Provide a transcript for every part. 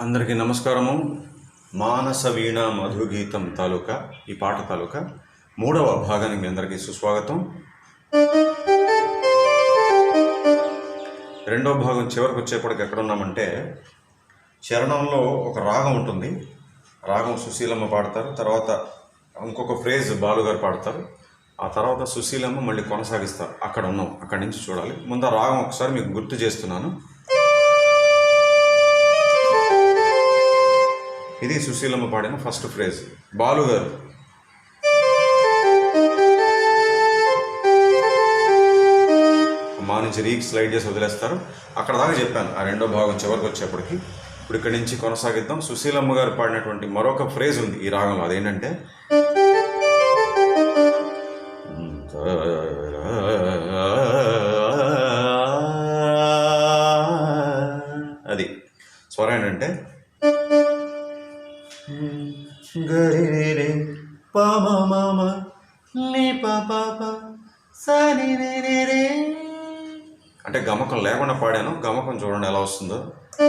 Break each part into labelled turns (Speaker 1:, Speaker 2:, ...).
Speaker 1: అందరికీ నమస్కారము. మానస వీణ మధుగీతం తాలూకా ఈ పాట తాలూకా మూడవ భాగానికి మీ అందరికీ సుస్వాగతం. రెండవ భాగం చివరికి వచ్చేప్పటికి ఎక్కడ ఉన్నామంటే చరణంలో ఒక రాగం ఉంటుంది. రాగం సుశీలమ్మ పాడతారు. తర్వాత ఇంకొక ఫ్రేజ్ బాలుగారు పాడతారు. ఆ తర్వాత సుశీలమ్మ మళ్ళీ కొనసాగిస్తారు. అక్కడ ఉన్నాం. అక్కడి నుంచి చూడాలి. ముందు రాగం ఒకసారి మీకు గుర్తు చేస్తున్నాను. ఇది సుశీలమ్మ పాడిన ఫస్ట్ ఫ్రేజ్. బాలు గారు. మా నుంచి రీక్ స్లైడ్ చేసి వదిలేస్తారు. అక్కడ దాకా చెప్పాను. ఆ రెండో భాగం చివరికి వచ్చేప్పటికి. ఇప్పుడు ఇక్కడి నుంచి కొనసాగిద్దాం. సుశీలమ్మ గారు పాడినటువంటి మరొక ఫ్రేజ్ ఉంది ఈ రాగంలో. అదేంటంటే అంటే గమకం లేకుండా పాడాను. గమకం చూడండి ఎలా వస్తుందో. ఆ,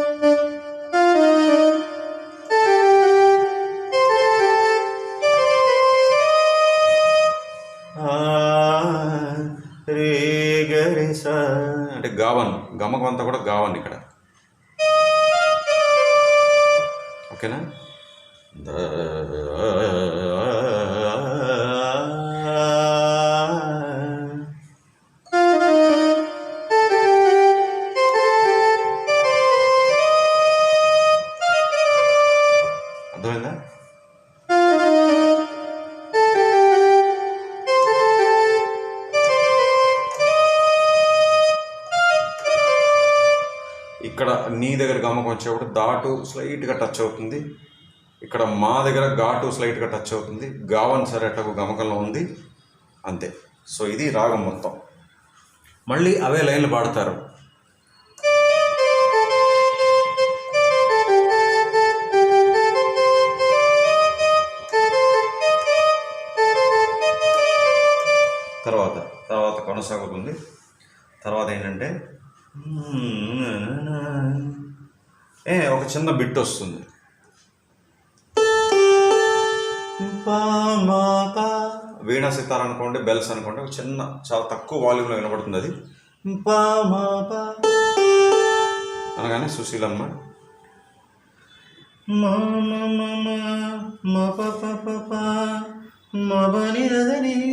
Speaker 1: రే గరి సా. అంటే గావన్. గమకం అంతా కూడా గావన్ ఇక్కడ. ఓకేనా? దగ్గర గమకం వచ్చేప్పుడు దాటు స్లైట్గా టచ్ అవుతుంది. ఇక్కడ మా దగ్గర ఘాటు స్లైట్గా టచ్ అవుతుంది. గావన్ సరే ఎట్టకు గమకంలో ఉంది. అంతే. సో ఇది రాగం మొత్తం. మళ్ళీ అవే లైన్లు పాడతారు. తర్వాత తర్వాత కొనసాగుతుంది. తర్వాత ఏంటంటే ఏ ఒక చిన్న బిట్ వస్తుంది. వీణా సితార్ అనుకోండి బెల్స్ అనుకోండి ఒక చిన్న చాలా తక్కువ వాల్యూమ్లో వినపడుతుంది అది. అనగానే సుశీలమ్మ. సరి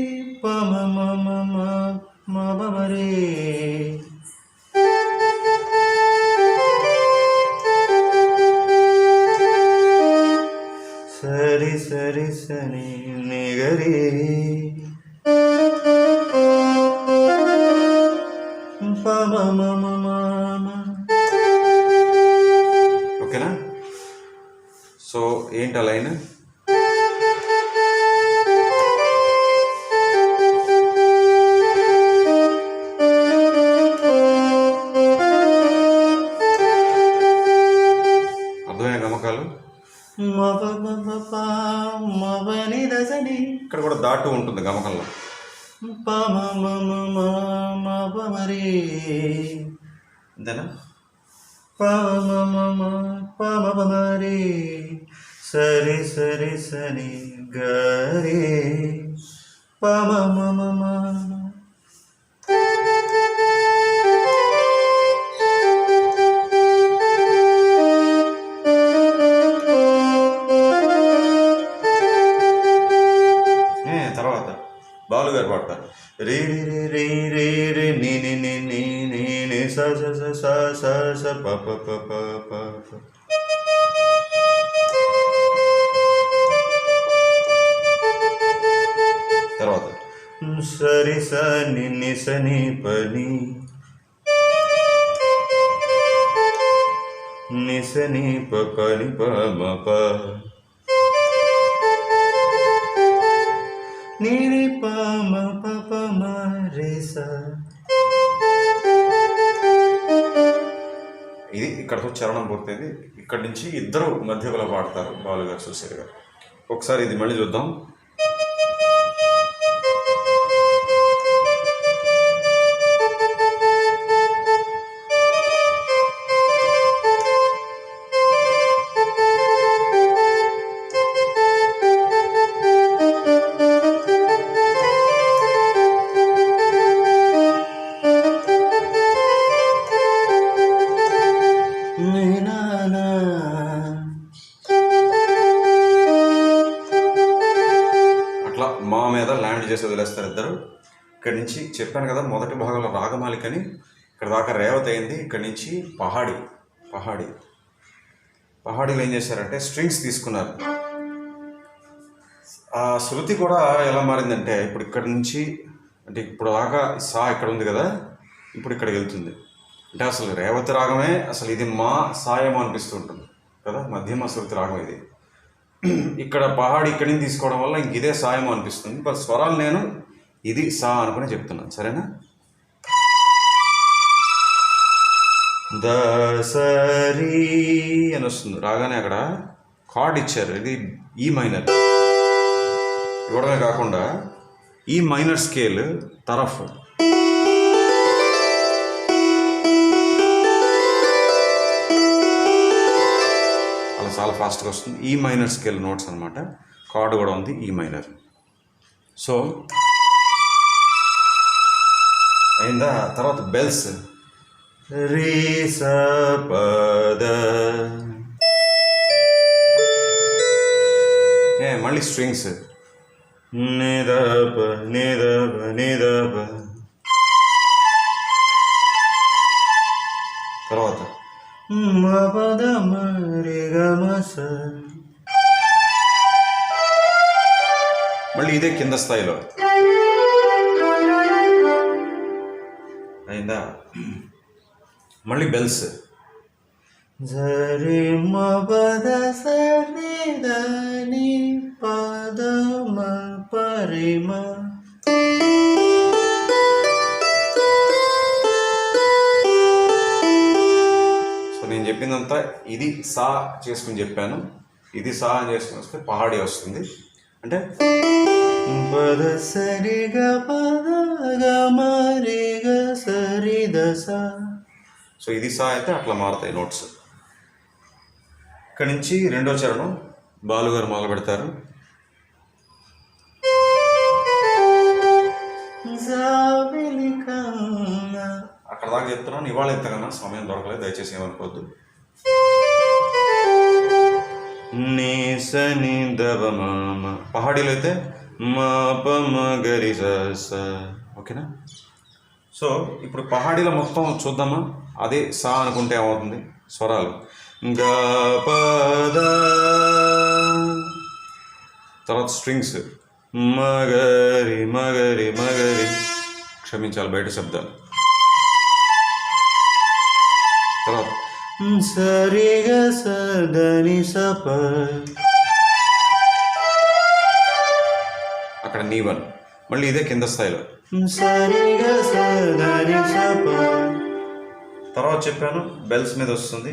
Speaker 1: పాటు ఉంటుంది గమకంలో. అంతేనా సరి సరి సరి గరి పమ మమ స ప ప తర్వాత. సరి సని నిసని పని. నిసని పని పమప ని పమ పప ని ప మ ప నీని ఇది ఇక్కడతో చరణం పూర్తయింది. ఇక్కడి నుంచి ఇద్దరు మధ్యకుల పాడతారు బాలు గారు సుశీల్ గారు. ఒకసారి ఇది మళ్ళీ చూద్దాం. ఇక్కడి నుంచి చెప్పాను కదా మొదటి భాగంలో రాగమాలికని ఇక్కడ దాకా రేవతి అయింది. ఇక్కడి నుంచి పహాడి పహాడి. పహాడీలు ఏం చేశారంటే స్ట్రింగ్స్ తీసుకున్నారు. ఆ శృతి కూడా ఎలా మారిందంటే ఇప్పుడు ఇక్కడ నుంచి అంటే ఇప్పుడు దాకా సా ఇక్కడ ఉంది కదా ఇప్పుడు ఇక్కడికి వెళ్తుంది. అంటే అసలు రేవతి రాగమే అసలు ఇది మా సాయం అనిపిస్తూ ఉంటుంది కదా మధ్యమ శృతి రాగం ఇది. ఇక్కడ పహాడి ఇక్కడి నుంచి తీసుకోవడం వల్ల ఇంక ఇదే సాయం అనిపిస్తుంది. బట్ స్వరాలు నేను ఇది సా అనుకుని చెప్తున్నాను. సరేనా? దసరీ అని వస్తుంది. రాగానే అక్కడ కార్డ్ ఇచ్చారు. ఇది ఈ మైనర్. ఇవ్వడమే కాకుండా ఈ మైనర్ స్కేల్ తరఫ్. అలా చాలా ఫాస్ట్గా వస్తుంది. ఈ మైనర్ స్కేల్ నోట్స్ అనమాట కార్డు కూడా ఉంది. ఈ మైనర్. సో అయిందా తర్వాత బెల్స్ రీ స పద ఏ మళ్ళీ స్ట్రింగ్స్ నిదప నిదప నిదప తర్వాత మ పద మరి గమ స మళ్ళీ ఇదే కింద స్థాయిలో మళ్ళీ బెల్స్ జరి మ పద సరి దని పద మ పరిమ సో నేను చెప్పిందంతా ఇది సా చేసుకుని చెప్పాను. ఇది సా అని చేసుకుని వస్తే పహాడి వస్తుంది. అంటే? పద సరి గ పద గ మరి గ సరి దస సో ఇది సా అయితే అట్లా మారుతాయి నోట్స్ ఇక్కడి నుంచి రెండో చరణం బాలుగారు మొదలు పెడతారు. అక్కడ దాకా చెప్తున్నాను ఇవాళ ఎంతకన్నా సమయం దొరకలేదు దయచేసి ఏమనుకోవద్దు. నీ సని దవ మామ పహాడీలో అయితే మా ప మ గరి స స. ఓకేనా? సో ఇప్పుడు పహాడీల మొత్తం చూద్దామా? అదే సా అనుకుంటే ఏమవుతుంది? స్వరాలు. పద తర్వాత స్ట్రింగ్స్. మగరి మగరి మగరి క్షమించాలి బయట శబ్దాలు. తర్వాత సరిగా సదని సప అక్కడ నీవన్ మళ్ళీ ఇదే కింద స్థాయిలో. తర్వాత చెప్పాను బెల్స్ మీద వస్తుంది.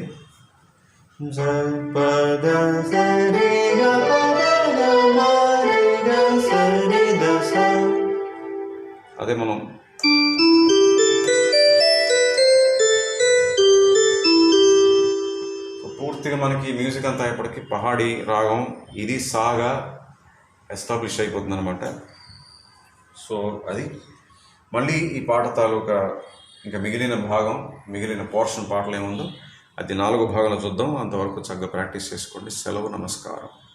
Speaker 1: దస అదే మనం. పూర్తిగా మనకి మ్యూజిక్ అంతా అయ్యేప్పటికి పహాడి రాగం ఇది సాగా ఎస్టాబ్లిష్ అయిపోతుంది అనమాట సో అది. మళ్ళీ ఈ పాట తాలూకా ఇంకా మిగిలిన భాగం మిగిలిన పోర్షన్ పాటలు ఏముందో అది నాలుగో భాగంలో చూద్దాం. అంతవరకు చక్కగా ప్రాక్టీస్ చేసుకోండి. సెలవు నమస్కారం.